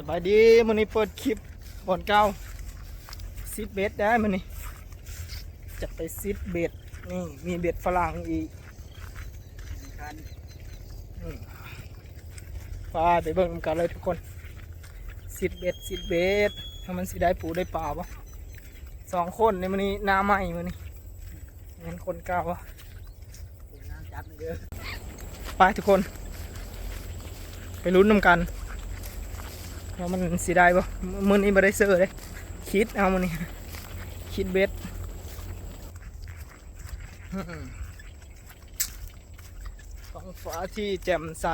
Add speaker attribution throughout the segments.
Speaker 1: สบายดีมันนี้เปิดคลิปบอนเก้าซิดเบ็ดได้มันนี่จะไปซิดเบ็ดนี่มีเบ็ดฝรั่งอีก
Speaker 2: คัน
Speaker 1: อืมไปไปเบิ่งกันเลยทุกคนซิดเบ็ดซิดเบ็ดถ้ามันสิได้ปูได้ปลาปะสองคนในมันนี้หน้าใหม่มันนี่เงินคนเก่าวะ
Speaker 2: ปูน้ำจับมันเยอะ
Speaker 1: ไปทุกคน ไปลุ้นนำกัน ว่ามันสิได้ปะมือนี้ไม่ได้เซอร์เลยคิดเอามันนี่คิดเบ็ดท้องฟ้าที่แจ่มใส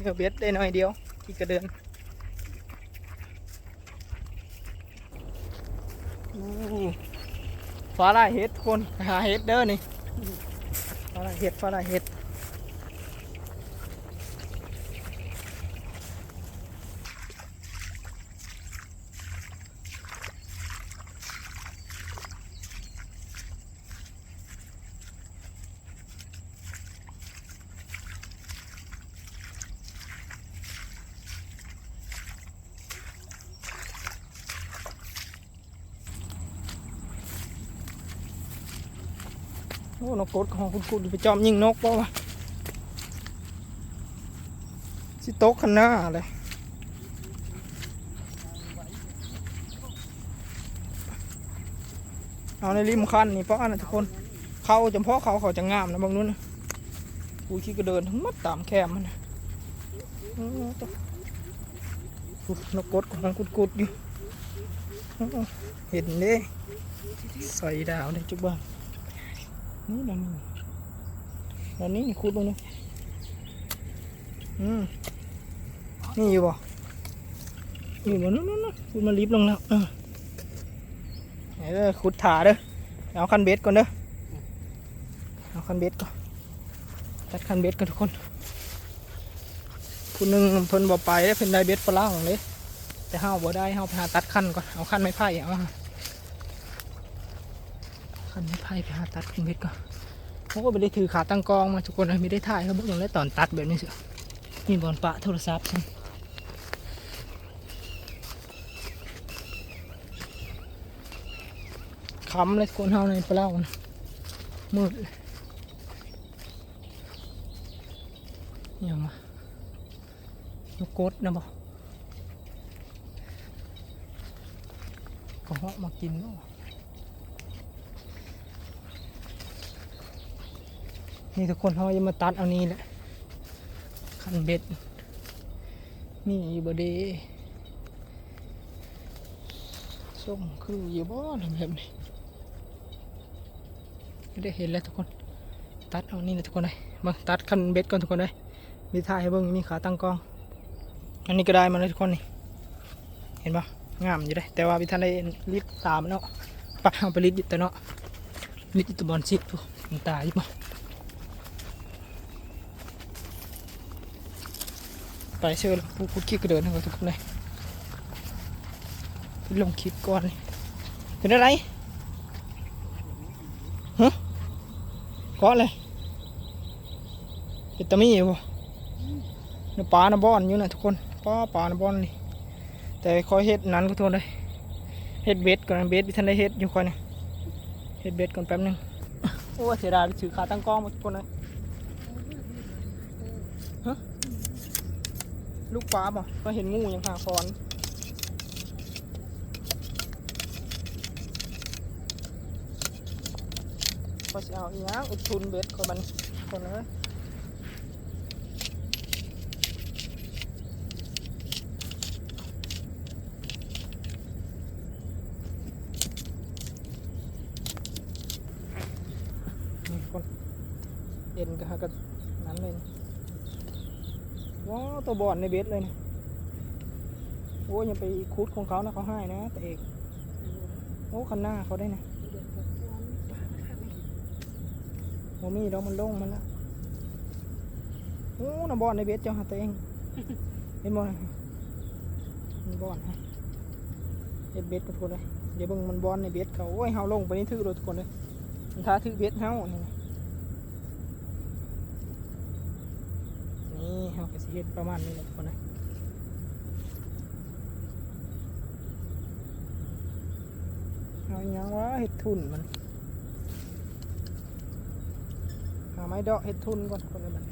Speaker 1: เนื้อเบ็ดได้หน่อยเดียว ที่กระเดินฟ้าลายเห็ดคนหาเห็ดเด้อนี่ฟ้าลายเห็ดฟ้าลายเห็ด อ้นกกดของคุณคุณไปจอมยิงนกป่าวะสิโต๊ะขันหน้าเลยเอาในริมคันนี่เพราะอันนะทุกคน เขาจำเพาะเขาเขาจะงามนะบางนู้นกูขี้ก็เดินทั้งมัดตามแคมมันนกกดของกุดกุดอยู่เห็นเด้ใส่ดาวเลยจุกบ้าง นี่ดันนี่ดันนี้คูดลงนี่อืมนี่อยู่บ่อยู่บ่นู่นนู่นนู่นคูดมาลิฟต์ลงแล้วเออเออขุดถาเด้อเอาคันเบ็ดก่อนเด้อเอาคันเบ็ดก่อนตัดคันเบ็ดก่อนทุกคนผู้หนึ่งเพิ่นบ่ไปได้เพิ่นได้เบ็ดฝรั่งเลยแต่เฮาวบ่ได้เฮาไปหาตัดคันก่อนเอาคันไม้ไผ่เอามา คันไม้ไผ่ไปหาตัดคันเบ็ดก่อนผมก็ไม่ได้ถือขาตั้งกองมาทุกคนเลยไม่ได้ถ่ายเขาบอกอย่างไรตอนตัดแบบนี้สิมีบอลปะโทรศัพท์คำเลยคนเฮาในปลาเล่านะมืดเลยอย่างมานกกดนะบอกก็เหาะมากินเนี่ทุกคนเขาจะมาตัดเอานี้แหละคันเบ็ดมีอยู่บเดส้มคืออยู่บ่ทำแบบนี้ไม่ได้เห็นแล้วทุกคน ตัดเอานี่นะทุกคนเลยมาตัดคันเบ็ดก่อนทุกคนเลยมีท่ายให้เบิ่งมีขาตั้งกล้อง อันนี้ก็ได้มาเลยทุกคนนี่เห็นปะงามอยู่เลยแต่ว่าพิธานได้ลิดตามเนาะปะเอาไปลิดอยู่แต่เนาะลิดอยู่ตัวบอลซิดพวกมันตายอยู่ปะ ไปเชื่อผู้ผู้คิดก็เดินทั้งทุกคนเลยไปลงคลิปก่อน เป็นอะไรฮะก้อนเลยเป็นตะมีอยู่บ่เนื้อปลาน้บอนอยู่นะทุกคนปลาปลาน้บอนนี่แต่คอยเฮ็ดนั้นก็ทนเลยเฮ็ดเบ็ดก่อนเบ็ดที่ท่านได้เฮ็ดอยู่คอยนี่เฮ็ดเบ็ดก่อนแป๊บหนึงโอ้เสียดายถือขาตั้งกล้องมาทุกคนเลย ลูกฟ้าบ่ก็เห็นงูยังหาคอนก็จะเอาอีกอย่าอุดทุนเบ็ดคนมันคนเลยนี่คนเอ็นก็หากันนั้นเลย ว้าวตัว บอลในเบสเลยนะโอ้ยยังไปคุดของเขานะเขาให้นะแต่เอกโอ้คันหน้าเขาได้นะโมมี่ดอกมันลงมันละโอ้น่ะบอลในเบสเจ้าหาตัวเองเห็นบอลมันบอลฮะเฮ็ดเบสกันทุกคนเลยเดี๋ยวเบิ่งมันบอลในเบสเขาโอ้ยเฮาลงไปนี่ถือเลยทุกคนเลยมันท้าถือเบสเฮานี่ นะนี่เฮ็ดประมาณนี้แหละทุกคนนะเอาอยังวะเฮ็ดทุนมันหาไม้ดอกเฮ็ดทุนก่อนคนลยมัน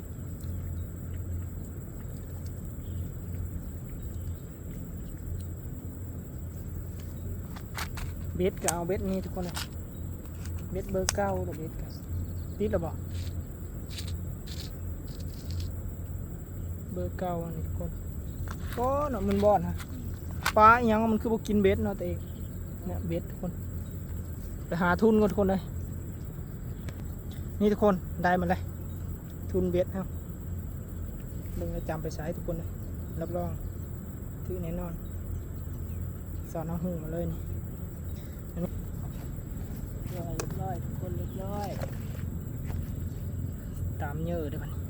Speaker 1: เบ็ดก็เอาเบ็ดนี้ทุกคนเลยเบ็ดเบอร์เก้าหรือเบ็ดก็ติดหรือเปล่า เบอร์เก้าอันนี้ทุกคนก็เนาะมันบอดฮะปลาอหยังมันคือพวกกินเบ็ดเนาะแต่เองเนี่ยเบ็ดทุกคน ไปหาทุนก่อนทุกคนเลยนี่ทุกคนได้มาเลย ทุนเบ็ดครับเบิ่งแล้วจำไปใช้ทุกคนเลยรับรองถือแน่นอน สอนเอาหูมาเลยนี่อันนี้เรียบร้อยทุกคนเรียบร้อย ตามเยอะเด้วยมัน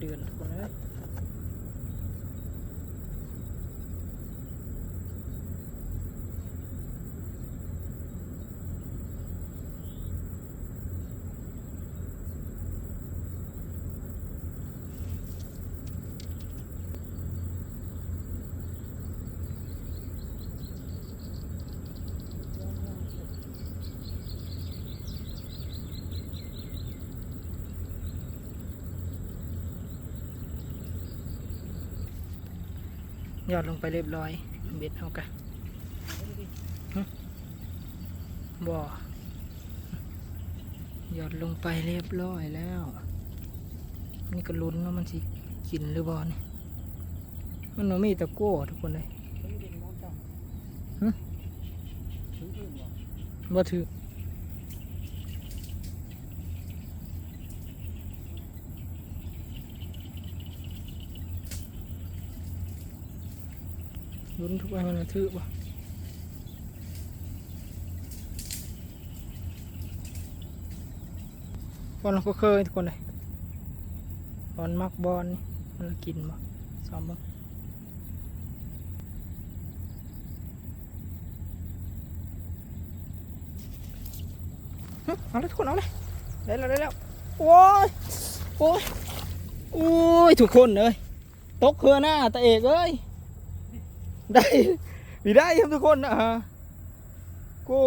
Speaker 1: เสียบขี้กระเดือนทุกคนเลย ยอดลงไปเรียบร้อย เบ็ดเอากะบ่หยอดลงไปเรียบร้อยแล้ว นี่ก็ลุ้นว่ามันสิกินหรือบ่นี่มันบ่มีตะโก้ทุกคนเลยหึ
Speaker 2: ถึงพื้นบ่
Speaker 1: บ่ถือ ลุ้นทุกวันมันจะถือบ่บอลเราก็เคยทุกคนเลยบอลมักบอลนี่มันละกินบ่ซ้อมบ่หึเอาเลยทุกคนเอาเลยได้แล้วได้แล้วโอ้ยโอ้ยโอ้ยทุกคนเลยตกเครือหน้าตาเอกเอ้ย ได้มีได้ครับทุกคนนะฮะโก้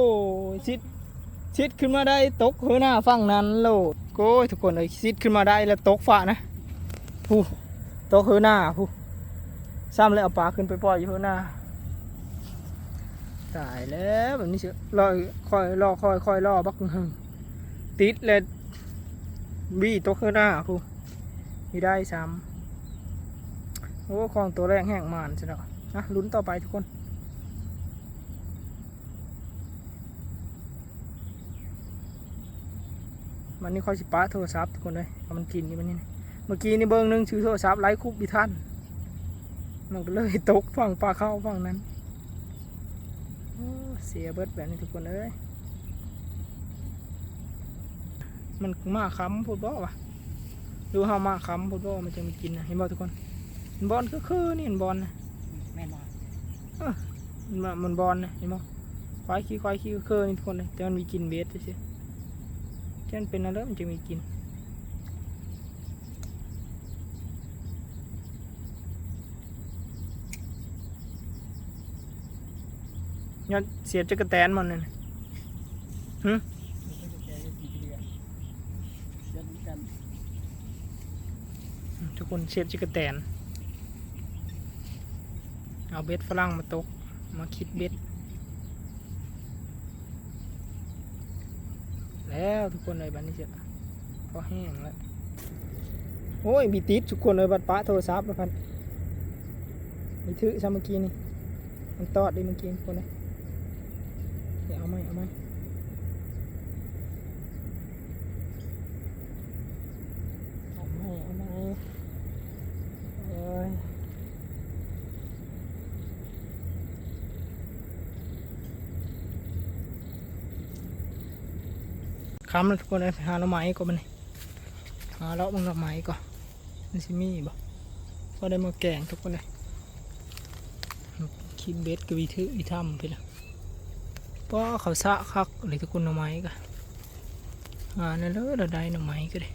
Speaker 1: ชิดชิดขึ้นมาได้ตกหัวหน้าฝั่งนั้นโลดโก้ทุกคนเลยชิดขึ้นมาได้แล้วตกฝ่านะผู้ตกหัวหน้าผู้ซ้ำเลยเอาปลาขึ้นไปปล่อยอยู่หัวหน้าตายแล้วแบบนี้เชียวรอคอยรอคอยคอยรอบักหึงติดเลยบี้ตกหัวหน้าผู้มีได้ซ้ำโอ้ของตัวแรกแห้งมานใช่ไหม นะลุ้นต่อไปทุกคนมันนี่คอยสิป้าโทรศัพท์ทุกคนเลยเอามันกินนี่มันนี่เมื่อกี้นี่เบิ้งหนึงชื่อโทรศัพท์ไร้คุบบิทันมันก็เลยตกฝั่งปลาเข้าฝั่งนั้นเสียเบิดแบบนี้ทุกคนเลยมันมาค้ำพูดบ่วะดูเฮามาค้ำพูดบ่มันจะมีกินนะเห็นบ่ทุกคนเห็นบอลก็คือนี่เห็นบอลนะ
Speaker 2: มัน
Speaker 1: มันบอลนะเห็นมั้ยควายขี้ควายขี้ก็เคยนี่ทุกคนเลยแต่มันมีกลินเบสใช่ๆที่มันเป็นอะไรมันจะมีกลินยอดเสียบจักรแตนมันนั่นน่ะ
Speaker 2: มันก็จะแก่กี่เดือนเดือนเหมือนกัน
Speaker 1: ทุกคนเสียบจักรแตน เอาเบ็ดฝรั่งมาตก มาคิดเบ็ด แล้วทุกคนเลยบัดนี้จะพอแห้งแล้ว โอ้ยบีติดทุกคนเลยบัดป้าโทรศัพท์แล้วพันมีถือซะเมื่อกี้นี่ มันตอดดิเมื่อกี้คนเลยเดี๋ยวเอาไหมเอาไหมเอาไหมเอาไหมเอ้ย คำแล้วทุกคนเลยหาหน่อไม้ก่อนมันหาเลาะมึงหน่อไม้ก่อนมันสิมีบ่ก็ได้มาแกงทุกคนเลยคิมเบสกับวีถือีทำไปละเพราะเขาสะคักอะไรทุกคนหน่อไม้ก็หาในเลยเราได้หน่อไม้ก็ได้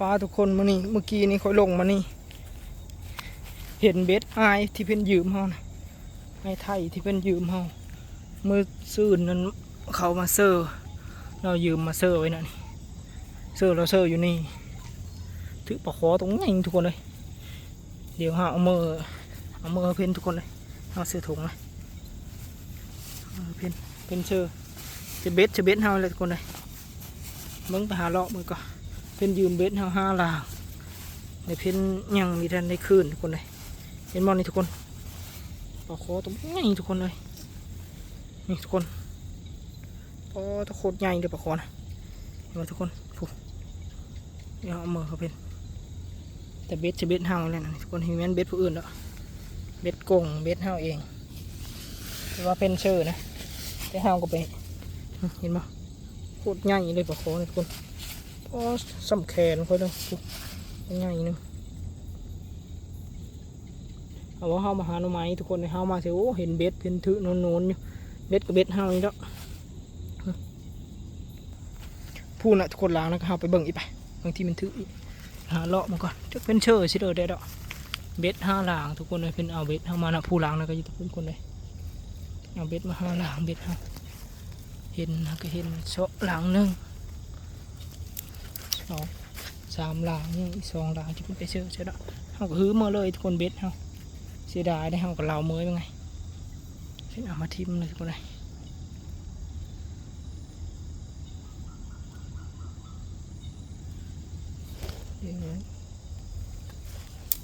Speaker 1: ปลาทุกคนมานี่เมื่อกี้นี่เขาลงมานี่ ห็นเบ็ดไอายที่เพิ่นยืมเฮานะไอายไทยที่เพิ่นยืมเฮามือซื่นนั้นเขามาเซอร์เรายืมมาเซอร์ไว้นะนี่เซอร์เราเซอร์อยู่นี่ถือปลาคอตรงนี้ทุกคนเลยเดี๋ยวหาเอามือเอามือเพิ่นทุกคนเลยเอาเสื้อถุงเลยเอาเพ่นเพ่นเชื่อจะเบ็ดจะเบ็ดเฮาเลยทุกคนเลยมึงไปหาเลาะมือก่อนเพิ่นยืมเบ็ดเฮาห้าลางในเพิ่นยังมีทันได้คืนทุกคนเลย ห็นมอนี่ทุกคนปลาคอตรงนี้ทุกคนเลยนี่ทุกคนปลาตะโคตรใหญ่เลยปลาคอนะเห็นไหมทุกคนผูเดี๋ยวเอามือเขาเพ่นแต่เบ็ดจะเบ็ดเฮาเลยนะทุกคนเห็นแม่นเบ็ดผู้อื่นแล้วเบ็ดกงเบ็ดเฮาเองแต่ว่าเป็นเชื่อนะแต่เฮาก็ไปเห็นมั้โคตรใหญ่เลยปลาโคนี่ทุกคนโอ้สำแขนเขาเลยปุ๊บใหญ่นึง เอาว่าเฮามาหาหน่อไม้ทุกคนเฮามาเสียโอ้เห็นเบ็ดเป็นถือโนนๆอยู่เบ็ดกับเบ็ดเฮานี่แล้วพูดนะทุกคนล้างนะก็เฮาไปเบิ่งอีกไปบางทีมันถืออีกหาเลาะมาก่อนจะเป็นเชื่อสิเด้อได้ดอกเบ็ดห้าหลางทุกคนเลยเป็นเอาเบ็ดเข้ามานะผู้หลางนะก็ยู่ทุกคนเลยเอาเบ็ดมาห้าหลางเบ็ดเฮาเห็นนะก็เห็นโซหลางหนึ่งสองสามหลางยังอีกสองหลางจะเป็นไปเชื่อใช่ดอกเฮาก็ฮื้อมาเลยทุกคนเบ็ดเฮา เสียดายได้เฮากับเราเมื่อยเป็นไงเป็นเอามาทิมเลยทุกคนเลยเดี๋ยวนะ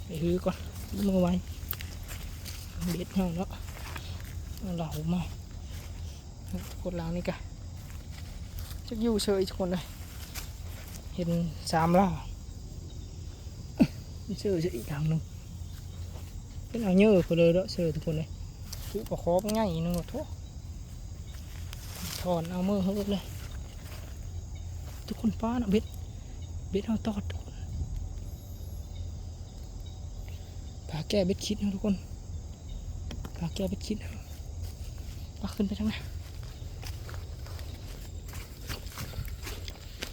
Speaker 1: ไปฮื้อก่อนฮื้อมือไว้เบ็ดเฮาเนาะเอาเหล่ามากดล้างนี่กะจะอยู่เฉยทุกคนเลยเห็นสามล่า เชื่อเฉยอีกทางหนึ่งเป็นเอาเยอะไปเลยเด้อเชื่อทุกคนเลยคือประคอบง่ายนึงหมดทุกถอนเอามือเฮิบเลยทุกคนป้านะเบ็ดเบ็ดเอาตอดทุกคนพาแก้เบ็ดคิดนะทุกคนพาแก้เบ็ดคิดปาขึ้นไปทางไหน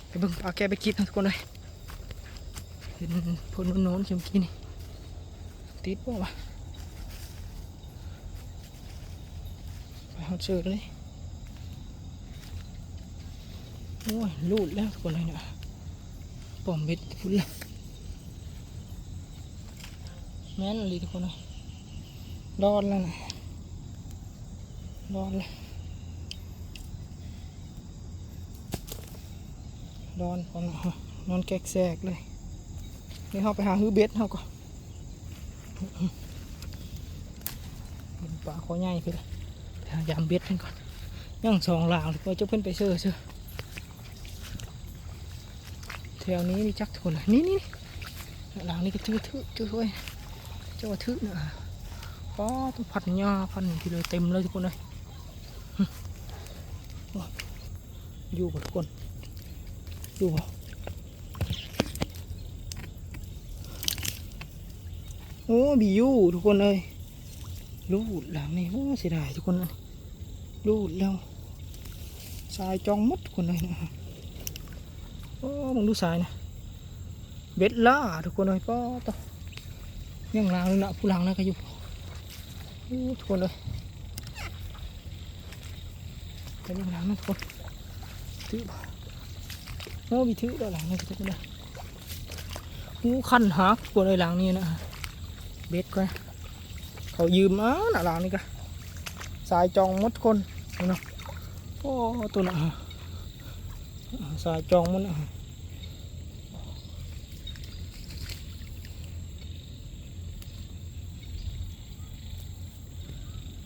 Speaker 1: ไปเบิ่งปลาแกไปกินนะทุกคนเลยเห็นพลโน้นๆเมื่อกี้นี่ ติดบ่วะไปเอาเจอเลยโอ้ยลูดแล้วทุกคนเลยเนี่ยปอมเบ็ดพุ่นเลยแม่นเลยทุกคนเลยรอดแล้วนะรอดแล้วนอนก่อนนอนแกกแซกเลยนี่เขาไปหาฮื้อเบ็ดเขาก่อน เห็นปลาขอใหญ่ไปเลยไปหายามเบ็ดกันก่อนย่างสองหลางเลยก็จะเพิ่นไปเชื่อเชื่อแถวนี้มีจักทุนเลยนี่นี่หลังนี้ก็จื้อทึจื้อไว้ยเจ้าว่าทึเนะก็ต้องพันหญ้าพันทีเลยเต็มเลยทุกคนเลยอยู่กับทุกคนดูบ่ โอ้บียูทุกคนเลยรูดหลังนี่โอ้เสียดายทุกคนเลยรูดแล้วสายจองมดทุกคนเลยนะโอ้มึงดูสายนะเบ็ดล่าทุกคนเลยก็ต่อยังหลังนี่นะผู้หลังนะก็อยู่โอ้ทุกคนเลยไปยังหลังนะทุกคนถือบ่โอ้มีถือด้านหลังนี่ทุกคนเลยงูคันหักกว่าในหลังนี่นะ เบ็ดก็เขายืมมาหน้าหลังนี่ก็สายจองหมดคนนี่เนาะโอ้ตัวน่ะสายจองหมันอะ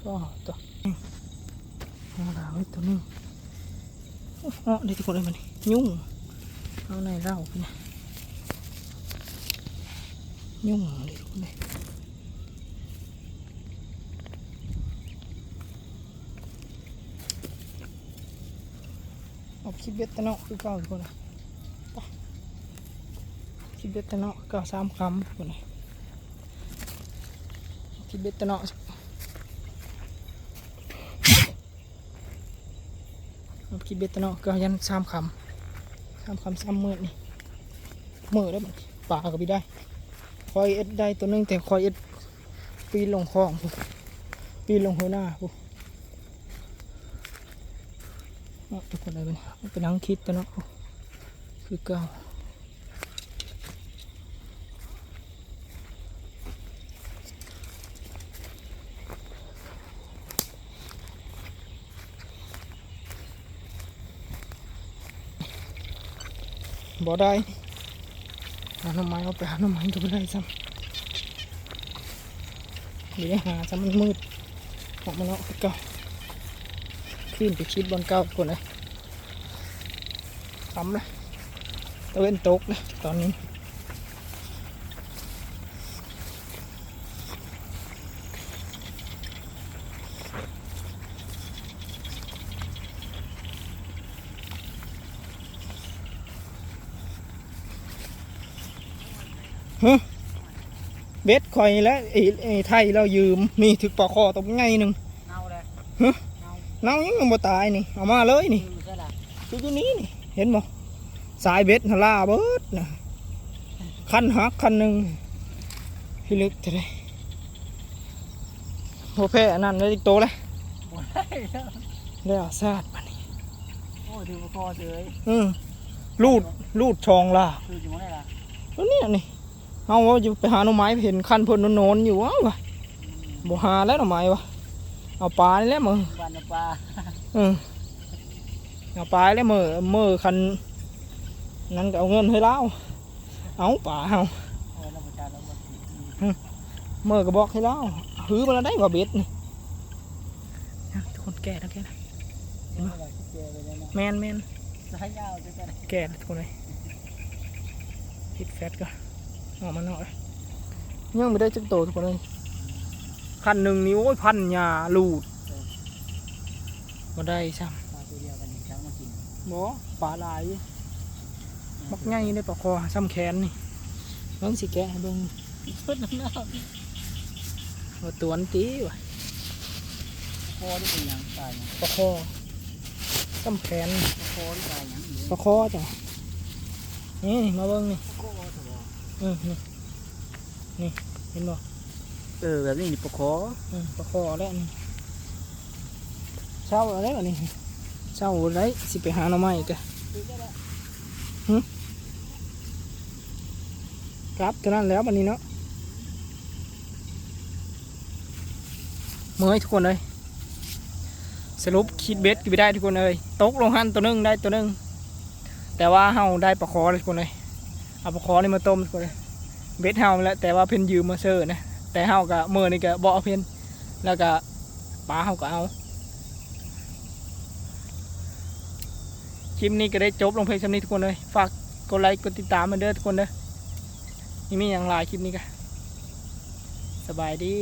Speaker 1: ก็ตัวหน้าหลังนี่ตัวนี้อ๋อเดี๋ยวทุกคนเลยมันยุ่งเอาในเหล่าไปนะยุ่งเดี๋ยวทุกคนเลยเอา คลิปเบ็ดตะเนาะคือเก่าทุกคนเลยคิดเบ็ดตะเนาะก็สามคำคนนี้คิดเบ็ดตะเนาะคิดเบ็ดตะเนาะก็ยันสามคำสามคำสามหมื่นนี่หมื่นแล้วป่าก็ไม่ได้ คอยเอ็ดได้ตัวนึงแต่คอยเอ็ดปีนลงคลองปีนลงหัวหน้าพูเอา ทุกคนเลยมันเป็นนังคิดตะเนาะพูคือเก่าบ่ได้หาหน่อไม้เอาไปหาหน่อไม้ก็บ่ได้ซ้ำเดี๋ยวหาซ้ำมันมืดออกมาเนาะคือเก่า ขึ้นไปคิดบนเก่าคนเลยทำเลยตะเวนตกเลยตอนนี้เบ็ดคอยและไอ้ไอ้ไทยเรายืมนี่ถึกปลาคอตกไงหนึ่ง
Speaker 2: เน่าเลย
Speaker 1: ฮะ
Speaker 2: เน่า
Speaker 1: เน่ายังบ่ตายนี่เอามาเลยนี่
Speaker 2: คือใช่ละ
Speaker 1: อยู่ตัวนี้นี่เห็นบ่สายเบ็ดหนล่าเบิดนะคันหักคันหนึ่งพี่ลึกจะได้โอแพ้อันนั้นเลยโตเลย
Speaker 2: บ่ได้แล้ว
Speaker 1: แล้วซาดมานี่
Speaker 2: โอ้ถือว่าพอเฉย
Speaker 1: อืมลูดลูดชองล่า
Speaker 2: คืออยู่ไหนล่ะ
Speaker 1: แล้วเนี่ยนี่เอาว่าจะไปหาหน่อไม้เห็นคันเพิ่นโนนๆอยู่ว้าววะบ่หาแล้วหน่อไม้วะ เอาปลานี่แหล้วมึง
Speaker 2: บ้านน้ำปลา
Speaker 1: อืมเอาปลาแล้วมือมือคันนั้นก็เอาเงินให้เราเอาปลาเอา
Speaker 2: โอ้ยเราประจานเราบ่ติด
Speaker 1: มือก็บอกให้เราหื้อมาแล้วได้บ่เบ็ดนี่นะทุกคนแก่แล้วแก่แล้ว
Speaker 2: เห็นไหมล่ะที่เจอไปแล้วเนาะ
Speaker 1: แมนแมน
Speaker 2: สายยาวจะกัน
Speaker 1: แก่แล้วทุกคนเลยปิดแฟตก็ออกมาหน่อยยังไม่ได้จักโตทุกคนเลย คันหนึ่งนี่โอ้ยพันหญ้าลูดมาได้ซ้
Speaker 2: ปลาตัวเดียวกันอีกครั้งมากินำ
Speaker 1: บ่ปลาหลายบักใหญ่ได้ปลาคอซ้ำแขนนี่เบิ่งสิแกะให้เบิ่ง
Speaker 2: ชุดน้ำหน้า
Speaker 1: ว่าตัวอันตีวะ
Speaker 2: คอที่เป็นหยังตายหยัง
Speaker 1: ปลาคอซ้ำแขน
Speaker 2: คอที่ตายหยังหรือ
Speaker 1: ปลาคอจ้ะนี่มาเบิ่งนี่
Speaker 2: คอถว
Speaker 1: อืมนี่นี่ เห็นบ่
Speaker 2: เออแบบนี้นี่ปลาคอ
Speaker 1: อืมปลาคอแล้วนี่เช้าอะไรวะนี่เช้าอะไรสิไปหาหน่อไม้กันฮึกลับเท่านั้นแล้ววันนี้เนาะเมื่อยทุกคนเลยสรุปคิดเบ็ดกี่ไปได้ทุกคนเลยตกลงหันตัวหนึงได้ตัวหนึงแต่ว่าเฮาได้ปลาคอเลยทุกคนเลยเอาปลาคอนี่มาต้มทุกคนเลยเบ็ดเฮาแล้วแต่ว่าเพิ่นยืมมาเซอร์นะ แต่เฮาก็เมื่อนี่ก็บ่เอเพิ่นแล้วก็ปลาเฮาก็เอาคลิปนี้ก็ได้จบลงเพลงสำนี้ทุกคนเลย ฝากกดไลค์กดติดตามมาเด้อทุกคนเด้อนี่มีอย่างหลายคลิปนี้ก็สบายดี